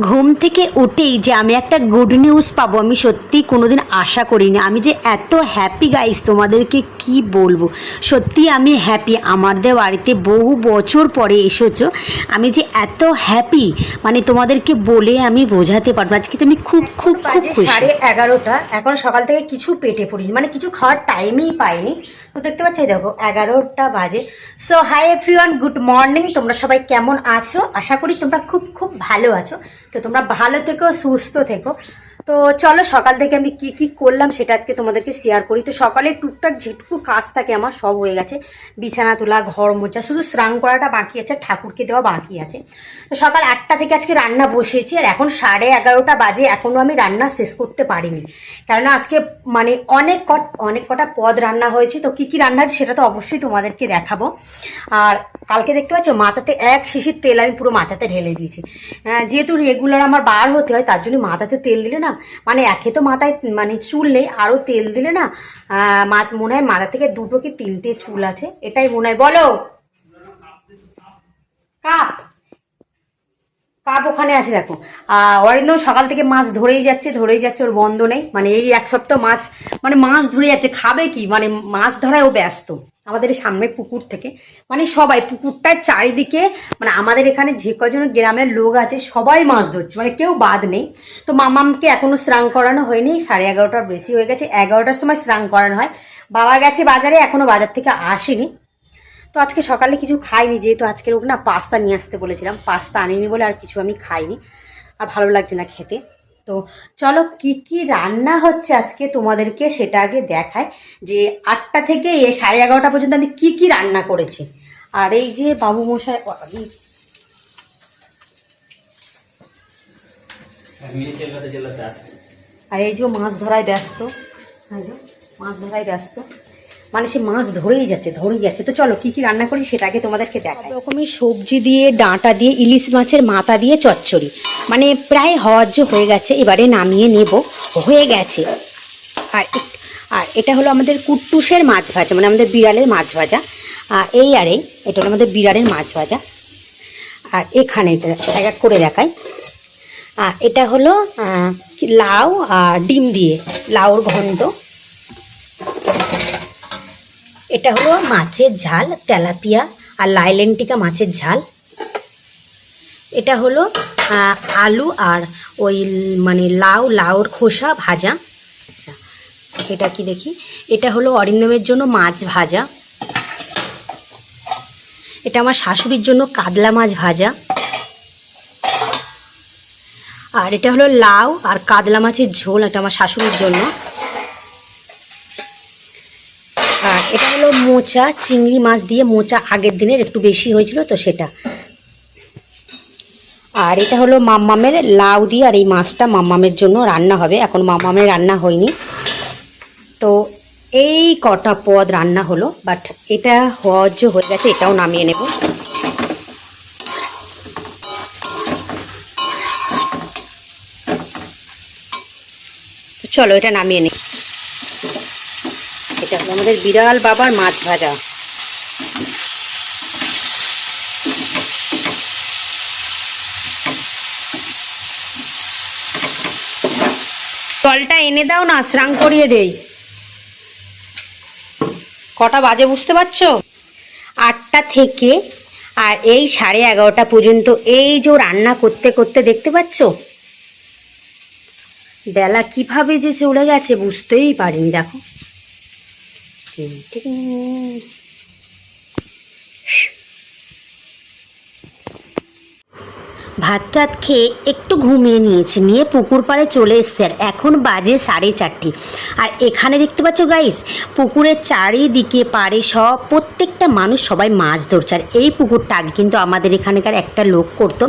ঘুম থেকে উঠেই যে আমি একটা গুড নিউজ পাবো আমি সত্যি কোনোদিন আশা করিনি। আমি যে এত হ্যাপি গাইস তোমাদেরকে কি বলব? সত্যি আমি হ্যাপি আমাদের বাড়িতে বহু বছর পরে এসেছ। আমি যে এত হ্যাপি মানে তোমাদেরকে বলে আমি বোঝাতে পারব। আজকে তুমি খুব খুব খুব সাড়ে এগারোটা। এখন সকাল থেকে কিছু পেটে পড়িনি। মানে কিছু খাওয়ার টাইমই পাইনি। তো দেখতে পাচ্ছি দেখো, এগারোটা বাজে। So hi everyone good morning তোমরা সবাই কেমন আছো? আশা করি তোমরা খুব খুব ভালো আছো। তো তোমরা ভালো থেকো, সুস্থ থেকো। তো চলো সকাল থেকে আমি কি কি করলাম সেটা আজকে তোমাদেরকে শেয়ার করি। তো সকালে টুকটাক যেটুকু কাজ থাকে আমার, সব হয়ে গেছে। বিছানা তোলা, ঘর মোছা, শুধু স্নান করাটা বাকি আছে ঠাকুরকে দেওয়া বাকি আছে। তো সকাল আটটা থেকে আজকে রান্না বসিয়েছি, আর এখন সাড়ে এগারোটা বাজে এখনও আমি রান্না শেষ করতে পারিনি। কেননা আজকে মানে অনেক কট, অনেক কটা পদ রান্না হয়েছে, তো কী কী রান্না হয়েছে সেটা তো অবশ্যই তোমাদেরকে দেখাবো। আর কালকে দেখতে পাচ্ছ? মাথাতে এক শিশির তেল আমি পুরো মাথাতে ঢেলে দিয়েছি। আহ, যেহেতু রেগুলার আমার বার হতে হয় তার জন্য মাথাতে তেল দিলে না মানে একে তো মাথায় মানে চুল নেই আরও তেল দিলে না মনে হয় মাথা থেকে দুটো কি তিনটে চুল আছে? এটাই মনে হয়। বলো! কাপ! কাপ ওখানে আছে দেখো। অরিন্দম সকাল থেকে মাছ ধরেই যাচ্ছে ধরেই যাচ্ছে ওর বন্ধ নেই। মানে এই এক সপ্তাহ মাছ মানে মাছ ধরে যাচ্ছে খাবে কি? মানে মাছ ধরায় ও ব্যস্ত। আমাদের এই সামনের পুকুর থেকে। মানে সবাই, পুকুরটার চারিদিকে মানে আমাদের এখানে যে কজন গ্রামের লোক আছে, সবাই মাছ ধরছে মানে কেউ বাদ নেই। তো মামামকে এখনও স্নান করানো হয়নি, সাড়ে এগারোটার বেশি হয়ে গেছে, এগারোটার সময় স্নান করানো হয়। বাবা গেছে বাজারে, এখনও বাজার থেকে আসেনি। তো আজকে সকালে কিছু খাইনি, যেহেতু আজকের ওকে না পাস্তা নিয়ে আসতে বলেছিলাম, পাস্তা আনিনি বলে আর কিছু আমি খাইনি। আর ভালো লাগছে না খেতে। তো চলো কি কি রান্না হচ্ছে আজকে তোমাদেরকে সেটা আগে দেখায় যে আটটা থেকে এ সাড়ে এগারোটা পর্যন্ত আমি কি কি রান্না করেছি। আর এই যে বাবু মশাই আর এই যে মাছ ধরায় ব্যস্ত। মাছ ধরায় ব্যস্ত। মানে সে মাছ ধরেই যাচ্ছে ধরেই যাচ্ছে। তো চলো, কি কি রান্না করি সেটাকে তোমাদেরকে দেখাই। রকমের সবজি দিয়ে, ডাঁটা দিয়ে, ইলিশ মাছের মাথা দিয়ে চচ্চড়ি। মানে প্রায় হওয়ার যে হয়ে গেছে, এবারে নামিয়ে নেব। হয়ে গেছে। আর আর এটা হলো আমাদের কুট্টুসের মাছ ভাজা মানে আমাদের বিড়ালের মাছ ভাজা। আর এই আর এই এটা হলো আমাদের বিড়ালের মাছ ভাজা। আর এখানে এটা এক এক করে দেখাই। আর এটা হলো লাউ আর ডিম দিয়ে, লাউর ঘন্ট। এটা হলো মাছের ঝাল, তেলাপিয়া আর লাইলেন্টিকা মাছের ঝাল। এটা হলো আলু আর ওই মানে লাউ, লাউর খোসা ভাজা। আচ্ছা এটা কি দেখি? এটা হলো অরিন্দমের জন্য মাছ ভাজা। এটা আমার শাশুড়ির জন্য কাতলা মাছ ভাজা। আর এটা হলো লাউ আর কাতলা মাছের ঝোল এটা আমার শাশুড়ির জন্য। এটা হলো মোচা, চিংড়ি মাছ দিয়ে মোচা আগের দিনের একটু বেশি হয়েছিল তো সেটা। আর এটা হলো মাম্মামের লাউ দিয়ে, আর এই মাছটা মাম্মামের জন্য রান্না হবে। এখন মাম্মামের রান্না হয়নি। তো এই কটা পদ রান্না হলো বাট এটা হজ হয়ে গেছে, এটাও নামিয়ে নেব। চলো এটা নামিয়ে নিই। এটা হলো আমাদের বিড়াল বাবার মাছ ভাজা। জলটা এনে দাও না, স্নান করিয়ে দেই। কটা বাজে বুঝতে পারছ? আটটা থেকে আর এই সাড়ে এগারোটা পর্যন্ত এই যে রান্না করতে করতে দেখতে পাচ্ছো? বেলা কীভাবে যে চলে গেছে বুঝতেই পারিনি, দেখো। Ding. ting. ভাত টাত খেয়ে একটু ঘুমিয়ে নিয়েছি। নিয়ে পুকুর পাড়ে চলে এসছে আর এখন বাজে সাড়ে চারটি। আর এখানে দেখতে পাচ্ছ গাইস পুকুরের চারিদিকে পাড়ে সব প্রত্যেকটা মানুষ সবাই মাছ ধরছে। আর এই পুকুরটা আগে কিন্তু আমাদের এখানকার একটা লোক করতো।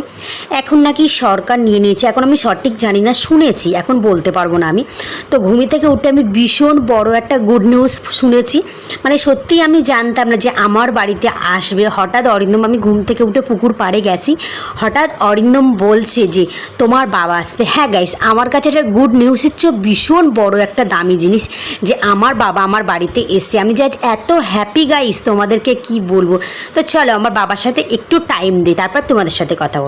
এখন নাকি সরকার নিয়ে নিয়েছে। এখন আমি সঠিক জানি না, শুনেছি। এখন বলতে পারব না আমি। তো ঘুমি থেকে উঠে আমি ভীষণ বড় একটা গুড নিউজ শুনেছি। মানে সত্যি আমি জানতাম না যে আমার বাড়িতে আসবে। হঠাৎ অরিন্দম, আমি ঘুম থেকে উঠে পুকুর পাড়ে গেছি। হঠাৎ অরিন্দম বলছে যে, তোমার বাবা আসবে। হ্যাঁ গাইস আমার কাছে এটা গুড নিউজ হচ্ছে ভীষণ বড় একটা দামি জিনিস যে, আমার বাবা আমার বাড়িতে এসছে আমি যে আজ এত হ্যাপি গাইস তোমাদেরকে কি বলব? তো চলো, আমার বাবার সাথে একটু টাইম দিই, তারপর তোমাদের সাথে কথা বলব।